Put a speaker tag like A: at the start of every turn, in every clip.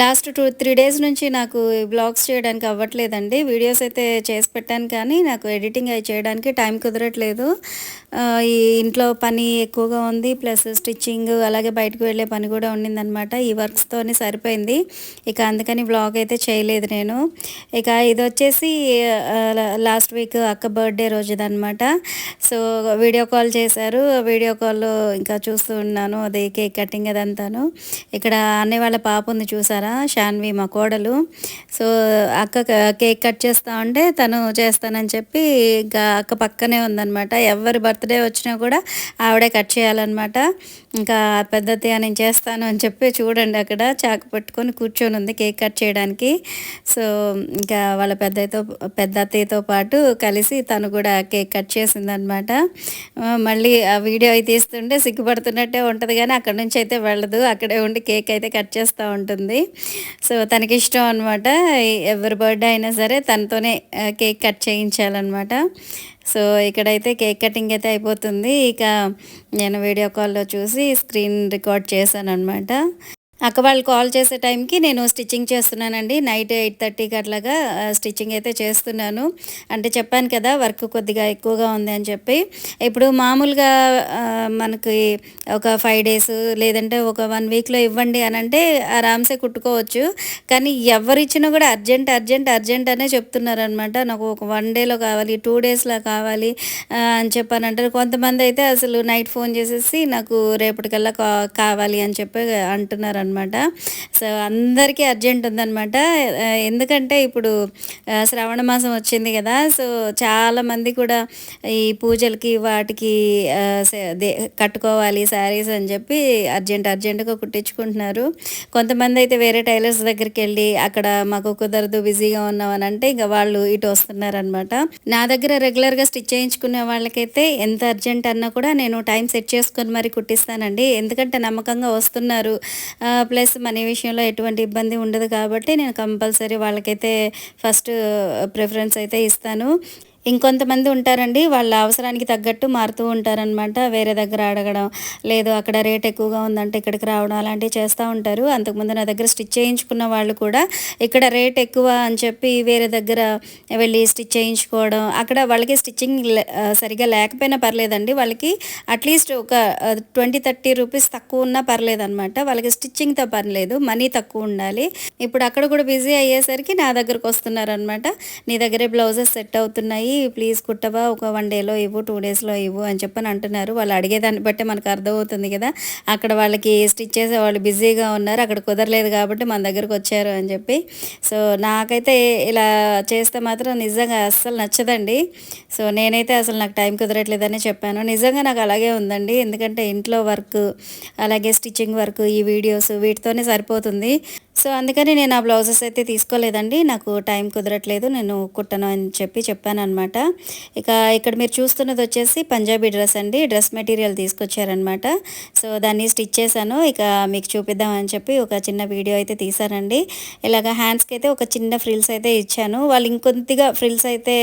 A: Last two three days నుంచి నాకు blogs చేయడానికి అవ్వట్లేదండి. వీడియోస్ అయితే చేసి పెట్టాను కానీ నాకు ఎడిటింగ్ అవి చేయడానికి టైం కుదరట్లేదు. ఈ ఇంట్లో పని ఎక్కువగా ఉంది ప్లస్ స్టిచ్చింగ్ అలాగే బయటకు వెళ్ళే పని కూడా ఉండిందనమాట ఈ వర్క్స్తోనే సరిపోయింది. ఇక అందుకని బ్లాగ్ అయితే చేయలేదు నేను. ఇక ఇది వచ్చేసి లాస్ట్ వీక్ అక్క బర్త్డే రోజుదనమాట సో వీడియో కాల్ చేశారు. వీడియో కాల్లో ఇంకా చూస్తూ ఉన్నాను. అది కేక్ కటింగ్ అదంతాను. ఇక్కడ అన్నయ్య వాళ్ళ పాప ఉంది చూసారా షాన్వి మా కోడలు. సో అక్క కేక్ కట్ చేస్తా ఉంటే తను చేస్తానని చెప్పి ఇంకా అక్క పక్కనే ఉందన్నమాట. ఎవరి బర్త్డే వచ్చినా కూడా ఆవిడే కట్ చేయాలన్నమాట. ఇంకా పెద్దతి నేను చేస్తాను అని చెప్పి చూడండి అక్కడ. చాకు పట్టుకొని కూర్చొని ఉంది కేక్ కట్ చేయడానికి. సో ఇంకా వాళ్ళ పెద్దతో పెద్ద అత్తయ్యతో పాటు కలిసి తను కూడా కేక్ కట్ చేసిందనమాట. మళ్ళీ ఆ వీడియో అయితే తీస్తుంటే సిగ్గుపడుతున్నట్టే ఉంటుంది కానీ అక్కడ నుంచి అయితే వెళ్ళదు. అక్కడే ఉండి కేక్ అయితే కట్ చేస్తూ ఉంటుంది. సో తనకి ఇష్టం అనమాట. ఎవరి బర్త్డే అయినా సరే తనతోనే కేక్ కట్ చేయించాలన్నమాట. సో ఇక్కడైతే కేక్ కటింగ్ అయితే అయిపోతుంది. ఇక నేను వీడియో కాల్లో చూసి స్క్రీన్ రికార్డ్ చేశాను అనమాట అక్క వాళ్ళు కాల్ చేసే టైంకి నేను స్టిచ్చింగ్ చేస్తున్నానండి. నైట్ ఎయిట్ థర్టీకి అట్లాగా స్టిచ్చింగ్ అయితే చేస్తున్నాను. అంటే చెప్పాను కదా వర్క్ కొద్దిగా ఎక్కువగా ఉంది అని చెప్పి. ఇప్పుడు మామూలుగా మనకి ఒక ఫైవ్ డేస్ లేదంటే ఒక వన్ వీక్లో ఇవ్వండి అని అంటే ఆరామ్సే కుట్టుకోవచ్చు. కానీ ఎవరిచ్చినా కూడా అర్జెంట్ అర్జెంట్ అర్జెంట్ అనే చెప్తున్నారు అనమాట నాకు ఒక వన్ డేలో కావాలి టూ డేస్లో కావాలి అని చెప్పాను అంటారు. కొంతమంది అయితే అసలు నైట్ ఫోన్ చేసేసి నాకు రేపటికల్లా కా కావాలి అని చెప్పి అంటున్నారు అనమాట సో అందరికీ అర్జెంట్ ఉందన్నమాట. ఎందుకంటే ఇప్పుడు శ్రావణ మాసం వచ్చింది కదా సో చాలామంది కూడా ఈ పూజలకి వాటికి కట్టుకోవాలి శారీస్ అని చెప్పి అర్జెంట్ అర్జెంటుగా కుట్టించుకుంటున్నారు. కొంతమంది అయితే వేరే టైలర్స్ దగ్గరికి వెళ్ళి అక్కడ మాకు కుదరదు బిజీగా ఉన్నామని అంటే ఇంకా వాళ్ళు ఇటు వస్తున్నారనమాట నా దగ్గర రెగ్యులర్గా స్టిచ్ చేయించుకునే వాళ్ళకైతే ఎంత అర్జెంట్ అన్నా కూడా నేను టైం సెట్ చేసుకొని మరి కుట్టిస్తానండి. ఎందుకంటే నమ్మకంగా వస్తున్నారు. ప్లస్ మనీ విషయంలో ఎటువంటి ఇబ్బంది ఉండదు కాబట్టి నేను కంపల్సరీ వాళ్ళకైతే ఫస్ట్ ప్రిఫరెన్స్ అయితే ఇస్తాను. ఇంకొంతమంది ఉంటారండి వాళ్ళ అవసరానికి తగ్గట్టు మారుతూ ఉంటారనమాట వేరే దగ్గర అడగడం లేదు అక్కడ రేట్ ఎక్కువగా ఉందంటే ఇక్కడికి రావడం అలాంటివి చేస్తూ ఉంటారు. అంతకుముందు నా దగ్గర స్టిచ్ చేయించుకున్న వాళ్ళు కూడా ఇక్కడ రేట్ ఎక్కువ అని చెప్పి వేరే దగ్గర వెళ్ళి స్టిచ్ చేయించుకోవడం అక్కడ వాళ్ళకి స్టిచ్చింగ్ సరిగా లేకపోయినా పర్లేదండి. వాళ్ళకి అట్లీస్ట్ ఒక ట్వంటీ థర్టీ రూపీస్ తక్కువ ఉన్నా పర్లేదు అనమాట వాళ్ళకి స్టిచ్చింగ్తో పర్లేదు మనీ తక్కువ ఉండాలి. ఇప్పుడు అక్కడ కూడా బిజీ అయ్యేసరికి నా దగ్గరకు వస్తున్నారనమాట నీ దగ్గరే బ్లౌజెస్ సెట్ అవుతున్నాయి ప్లీజ్ కుట్టవా ఒక వన్ డేలో ఇవ్వు టూ డేస్లో ఇవ్వు అని చెప్పని అంటున్నారు. వాళ్ళు అడిగేదాన్ని బట్టి మనకు అర్థమవుతుంది కదా. అక్కడ వాళ్ళకి స్టిచ్ చేసే వాళ్ళు బిజీగా ఉన్నారు అక్కడ కుదరలేదు కాబట్టి మన దగ్గరకు వచ్చారు అని చెప్పి. సో నాకైతే ఇలా చేస్తే మాత్రం నిజంగా అస్సలు నచ్చదండి. సో నేనైతే అసలు నాకు టైం కుదరట్లేదని చెప్పాను. నిజంగా నాకు అలాగే ఉందండి. ఎందుకంటే ఇంట్లో వర్క్ అలాగే స్టిచ్చింగ్ వర్క్ ఈ వీడియోస్ వీటితోనే సరిపోతుంది. సో అందుకని నేను ఆ బ్లౌజెస్ అయితే తీసుకోలేదండి. నాకు టైం కుదరట్లేదు. నేను కుట్టను అని చెప్పి చెప్పాను అనమాట ఇక ఇక్కడ మీరు చూస్తున్నది వచ్చేసి పంజాబీ డ్రెస్ అండి. డ్రెస్ మెటీరియల్ తీసుకొచ్చారనమాట సో దాన్ని స్టిచ్ చేశాను. ఇక మీకు చూపిద్దామని చెప్పి ఒక చిన్న వీడియో అయితే తీశానండి. ఇలాగ హ్యాండ్స్కి అయితే ఒక చిన్న ఫ్రిల్స్ అయితే ఇచ్చాను. వాళ్ళు ఇంకొద్దిగా ఫ్రిల్స్ అయితే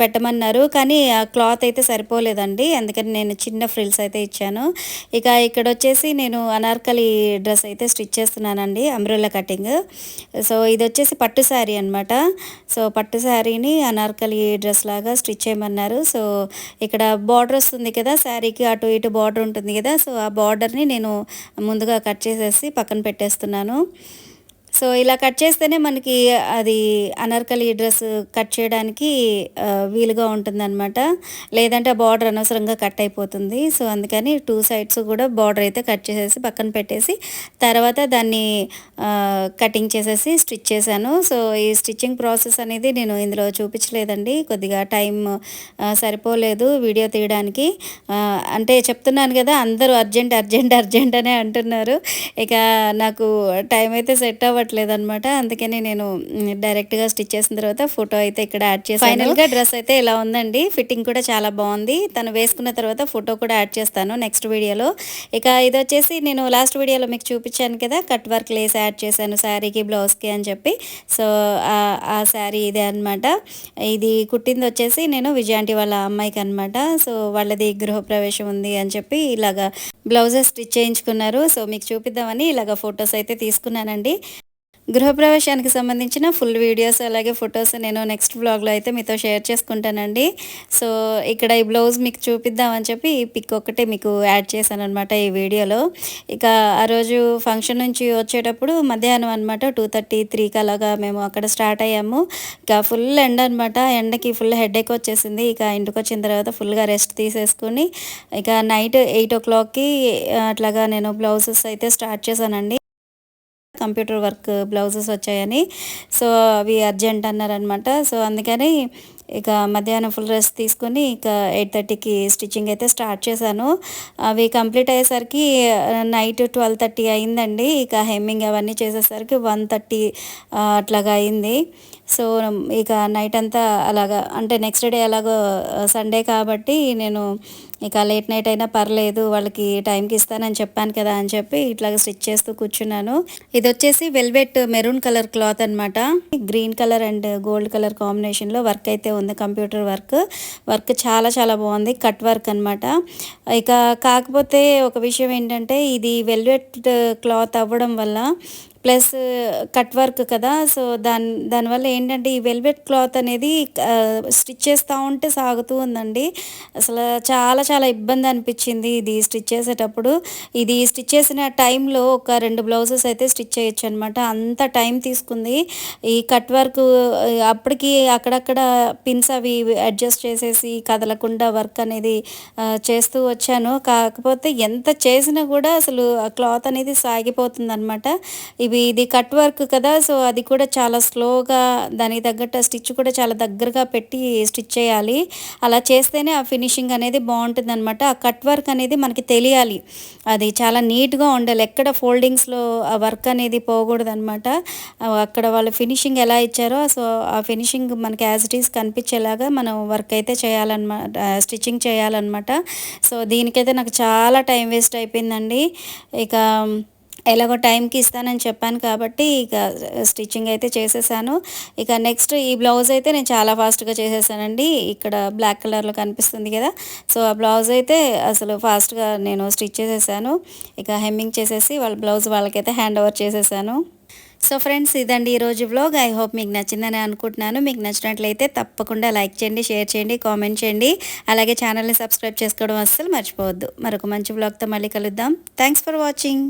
A: పెట్టమన్నారు. కానీ ఆ క్లాత్ అయితే సరిపోలేదండి. అందుకని నేను చిన్న ఫ్రిల్స్ అయితే ఇచ్చాను. ఇక ఇక్కడ వచ్చేసి నేను అనార్కలి డ్రెస్ అయితే స్టిచ్ చేస్తున్నానండి. అంబ్రెల్లా కటింగ్ సో ఇది వచ్చేసి పట్టు శారీ అనమాట సో పట్టు శారీని అనార్కలి డ్రెస్ లాగా స్టిచ్ చేయమన్నారు. సో ఇక్కడ బార్డర్ వస్తుంది కదా శారీకి అటు ఇటు బార్డర్ ఉంటుంది కదా సో ఆ బార్డర్ని నేను ముందుగా కట్ చేసేసి పక్కన పెట్టేస్తున్నాను. సో ఇలా కట్ చేస్తేనే మనకి అది అనార్కలి డ్రెస్ కట్ చేయడానికి వీలుగా ఉంటుందన్నమాట. లేదంటే ఆ బార్డర్ అనవసరంగా కట్ అయిపోతుంది. సో అందుకని టూ సైడ్స్ కూడా బార్డర్ అయితే కట్ చేసేసి పక్కన పెట్టేసి తర్వాత దాన్ని కటింగ్ చేసేసి స్టిచ్ చేశాను. సో ఈ స్టిచ్చింగ్ ప్రాసెస్ అనేది నేను ఇందులో చూపించలేదండి. కొద్దిగా టైం సరిపోలేదు వీడియో తీయడానికి. అంటే చెప్తున్నాను కదా అందరూ అర్జెంట్ అర్జెంట్ అర్జెంట్ అనే అంటున్నారు. ఇక నాకు టైం అయితే సెట్ అవ్వడం అనమాట అందుకని నేను డైరెక్ట్గా స్టిచ్ చేసిన తర్వాత ఫోటో అయితే ఇక్కడ యాడ్ చేసి ఫైనల్గా డ్రెస్ అయితే ఇలా ఉందండి. ఫిట్టింగ్ కూడా చాలా బాగుంది. తను వేసుకున్న తర్వాత ఫోటో కూడా యాడ్ చేస్తాను నెక్స్ట్ వీడియోలో. ఇక ఇది వచ్చేసి నేను లాస్ట్ వీడియోలో మీకు చూపించాను కదా కట్ వర్క్ లేస్ యాడ్ చేశాను శారీకి బ్లౌజ్కి అని చెప్పి. సో ఆ- ఆ శారీ ఇదే అనమాట ఇది కుట్టింది వచ్చేసి నేను విజయాంటి వాళ్ళ అమ్మాయికి అనమాట సో వాళ్ళది గృహప్రవేశం ఉంది అని చెప్పి ఇలాగా బ్లౌజెస్ స్టిచ్ చేయించుకున్నారు. సో మీకు చూపిద్దామని ఇలాగ ఫొటోస్ అయితే తీసుకున్నానండి. గృహప్రవేశానికి సంబంధించిన ఫుల్ వీడియోస్ అలాగే ఫొటోస్ నేను నెక్స్ట్ బ్లాగ్లో అయితే మీతో షేర్ చేసుకుంటానండి. సో ఇక్కడ ఈ బ్లౌజ్ మీకు చూపిద్దామని చెప్పి ఈ పిక్ ఒక్కటే మీకు యాడ్ చేశాను అనమాట ఈ వీడియోలో. ఇక ఆ రోజు ఫంక్షన్ నుంచి వచ్చేటప్పుడు మధ్యాహ్నం అనమాట టూ థర్టీ త్రీకి అలాగా మేము అక్కడ స్టార్ట్ అయ్యాము. ఇక ఫుల్ ఎండ అనమాట ఎండకి ఫుల్ హెడేక్ వచ్చేసింది. ఇక ఇంటికి వచ్చిన తర్వాత ఫుల్గా రెస్ట్ తీసేసుకుని ఇక నైట్ ఎయిట్ ఓ క్లాక్కి అట్లాగా నేను బ్లౌజెస్ అయితే స్టార్ట్ చేశానండి. కంప్యూటర్ వర్క్ బ్లౌజెస్ వచ్చాయని. సో అవి అర్జెంట్ అన్నారనమాట సో అందుకని ఇక మధ్యాహ్నం ఫుల్ రెస్ట్ తీసుకొని ఇక ఎయిట్ థర్టీకి స్టిచ్చింగ్ అయితే స్టార్ట్ చేశాను. అవి కంప్లీట్ అయ్యేసరికి నైట్ ట్వెల్వ్ థర్టీ అయిందండి. ఇక హెమ్మింగ్ అవన్నీ చేసేసరికి వన్ థర్టీ అట్లాగా అయింది. సో ఇక నైట్ అంతా అలాగా అంటే నెక్స్ట్ డే అలాగో సండే కాబట్టి నేను ఇక లేట్ నైట్ అయినా పర్లేదు వాళ్ళకి టైంకి ఇస్తానని చెప్పాను కదా అని చెప్పి ఇట్లాగ స్టిచ్ చేస్తూ కూర్చున్నాను. ఇది వచ్చేసి వెల్వెట్ మెరూన్ కలర్ క్లాత్ అనమాట green colour and gold colour కాంబినేషన్లో వర్క్ అయితే ఉంది కంప్యూటర్ వర్క్. వర్క్ చాలా చాలా బాగుంది. కట్ వర్క్ అనమాట ఇక కాకపోతే ఒక విషయం ఏంటంటే ఇది వెల్వెట్ క్లాత్ అవ్వడం వల్ల ప్లస్ కట్ వర్క్ కదా సో దాని దానివల్ల ఏంటంటే ఈ వెల్వెట్ క్లాత్ అనేది స్టిచ్ చేస్తూ ఉంటే సాగుతూ ఉందండి. అసలు చాలా చాలా ఇబ్బంది అనిపించింది ఇది స్టిచ్ చేసేటప్పుడు. ఇది స్టిచ్ చేసిన టైంలో ఒక రెండు బ్లౌజెస్ అయితే స్టిచ్ చేయొచ్చు అనమాట అంత టైం తీసుకుంది. ఈ కట్ వర్క్ అప్పటికి అక్కడక్కడ పిన్స్ అవి అడ్జస్ట్ చేసేసి కదలకుండా వర్క్ అనేది చేస్తూ వచ్చాను. కాకపోతే ఎంత చేసినా కూడా అసలు ఆ క్లాత్ అనేది సాగిపోతుంది అనమాట ఇవి ఇది కట్ వర్క్ కదా సో అది కూడా చాలా స్లోగా దానికి తగ్గట్టు స్టిచ్ కూడా చాలా దగ్గరగా పెట్టి స్టిచ్ చేయాలి. అలా చేస్తేనే ఆ ఫినిషింగ్ అనేది బాగుంటుంది అనమాట ఆ కట్ వర్క్ అనేది మనకి తెలియాలి. అది చాలా నీట్గా ఉండాలి. ఎక్కడ ఫోల్డింగ్స్లో ఆ వర్క్ అనేది పోకూడదు అనమాట అక్కడ వాళ్ళు ఫినిషింగ్ ఎలా ఇచ్చారో సో ఆ ఫినిషింగ్ మనకి యాజ్ ఇట్ ఈస్ కనిపించేలాగా మనం వర్క్ అయితే చేయాలన్నమాట స్టిచ్చింగ్ చేయాలన్నమాట. సో దీనికైతే నాకు చాలా టైం వేస్ట్ అయిపోయిందండి. ఇక ఎలాగో టైంకి ఇస్తానని చెప్పాను కాబట్టి ఇక స్టిచ్చింగ్ అయితే చేసేసాను. ఇక నెక్స్ట్ ఈ బ్లౌజ్ అయితే నేను చాలా ఫాస్ట్గా చేసేసానండి. ఇక్కడ బ్లాక్ కలర్లో కనిపిస్తుంది కదా. సో ఆ బ్లౌజ్ అయితే అసలు ఫాస్ట్గా నేను స్టిచ్ చేసేసాను. ఇక హెమ్మింగ్ చేసేసి వాళ్ళ బ్లౌజ్ వాళ్ళకైతే హ్యాండ్ ఓవర్ చేసేసాను. సో ఫ్రెండ్స్ ఇదండి ఈరోజు బ్లాగ్ ఐ హోప్ మీకు నచ్చిందని అనుకుంటున్నాను. మీకు నచ్చినట్లయితే తప్పకుండా లైక్ చేయండి షేర్ చేయండి కామెంట్ చేయండి. అలాగే ఛానల్ని సబ్స్క్రైబ్ చేసుకోవడం అస్సలు మర్చిపోవద్దు. మరొక మంచి బ్లాగ్తో మళ్ళీ కలుద్దాం. Thanks for watching.